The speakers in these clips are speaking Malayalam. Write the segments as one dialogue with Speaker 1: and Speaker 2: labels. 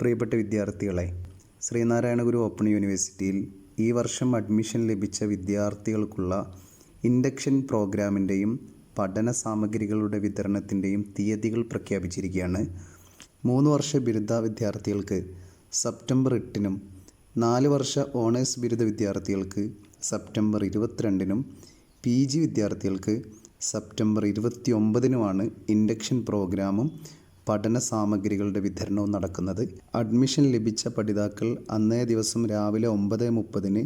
Speaker 1: പ്രിയപ്പെട്ട വിദ്യാർത്ഥികളെ ശ്രീനാരായണ ഗുരു ഓപ്പൺ യൂണിവേഴ്സിറ്റിയിൽ ഈ വർഷം അഡ്മിഷൻ ലഭിച്ച വിദ്യാർത്ഥികൾക്കുള്ള ഇൻഡക്ഷൻ പ്രോഗ്രാമിന്റെയും പഠന സാമഗ്രികളുടെ വിതരണത്തിന്റെയും തീയതികൾ പ്രഖ്യാപിച്ചിരിക്കുകയാണ്. മൂന്ന് വർഷ ബിരുദ വിദ്യാർത്ഥികൾക്ക് സെപ്റ്റംബർ എട്ടിനും നാല് വർഷ ഓണേഴ്സ് ബിരുദ വിദ്യാർത്ഥികൾക്ക് സെപ്റ്റംബർ ഇരുപത്തിരണ്ടിനും പി ജി വിദ്യാർത്ഥികൾക്ക് സെപ്റ്റംബർ ഇരുപത്തി ഒമ്പതിനുമാണ് ഇൻഡക്ഷൻ പ്രോഗ്രാമും പഠന സാമഗ്രികളുടെ വിതരണവും നടക്കുന്നത്. അഡ്മിഷൻ ലഭിച്ച പഠിതാക്കൾ അന്നേ ദിവസം രാവിലെ ഒമ്പത് മുപ്പതിന്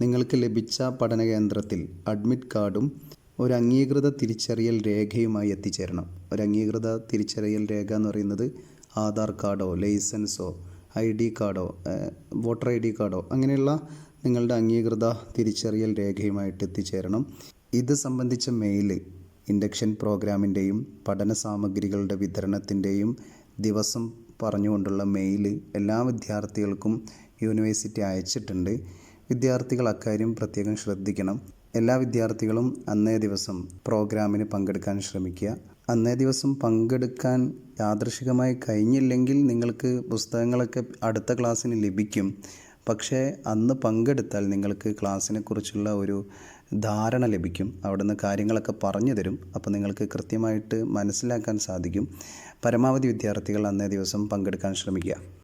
Speaker 1: നിങ്ങൾക്ക് ലഭിച്ച പഠന കേന്ദ്രത്തിൽ അഡ്മിറ്റ് കാർഡും ഒരു അംഗീകൃത തിരിച്ചറിയൽ രേഖയുമായി എത്തിച്ചേരണം. ഒരു അംഗീകൃത തിരിച്ചറിയൽ രേഖ എന്ന് പറയുന്നത് ആധാർ കാർഡോ ലൈസൻസോ ഐ ഡി കാർഡോ വോട്ടർ ഐ ഡി കാർഡോ അങ്ങനെയുള്ള നിങ്ങളുടെ അംഗീകൃത തിരിച്ചറിയൽ രേഖയുമായിട്ട് എത്തിച്ചേരണം. ഇത് സംബന്ധിച്ച മെയിൽ ഇൻഡക്ഷൻ പ്രോഗ്രാമിന്റെയും പഠന സാമഗ്രികളുടെ വിതരണത്തിന്റെയും ദിവസം പറഞ്ഞുകൊണ്ടുള്ള മെയിൽ എല്ലാ വിദ്യാർത്ഥികൾക്കും യൂണിവേഴ്സിറ്റി അയച്ചിട്ടുണ്ട്. വിദ്യാർത്ഥികൾ അക്കാര്യം പ്രത്യേകം ശ്രദ്ധിക്കണം. എല്ലാ വിദ്യാർത്ഥികളും അന്നേ ദിവസം പ്രോഗ്രാമിന് പങ്കെടുക്കാൻ ശ്രമിക്കുക. അന്നേ ദിവസം പങ്കെടുക്കാൻ യാദൃശികമായി കഴിഞ്ഞില്ലെങ്കിൽ നിങ്ങൾക്ക് പുസ്തകങ്ങളൊക്കെ അടുത്ത ക്ലാസ്സിന് ലഭിക്കും. പക്ഷേ അന്ന് പങ്കെടുത്താൽ നിങ്ങൾക്ക് ക്ലാസ്സിനെ കുറിച്ചുള്ള ഒരു ധാരണ ലഭിക്കും. അവിടുന്ന് കാര്യങ്ങളൊക്കെ പറഞ്ഞു തരും. അപ്പോൾ നിങ്ങൾക്ക് കൃത്യമായിട്ട് മനസ്സിലാക്കാൻ സാധിക്കും. പരമാവധി വിദ്യാർത്ഥികൾ അന്നേ ദിവസം പങ്കെടുക്കാൻ ശ്രമിക്കുക.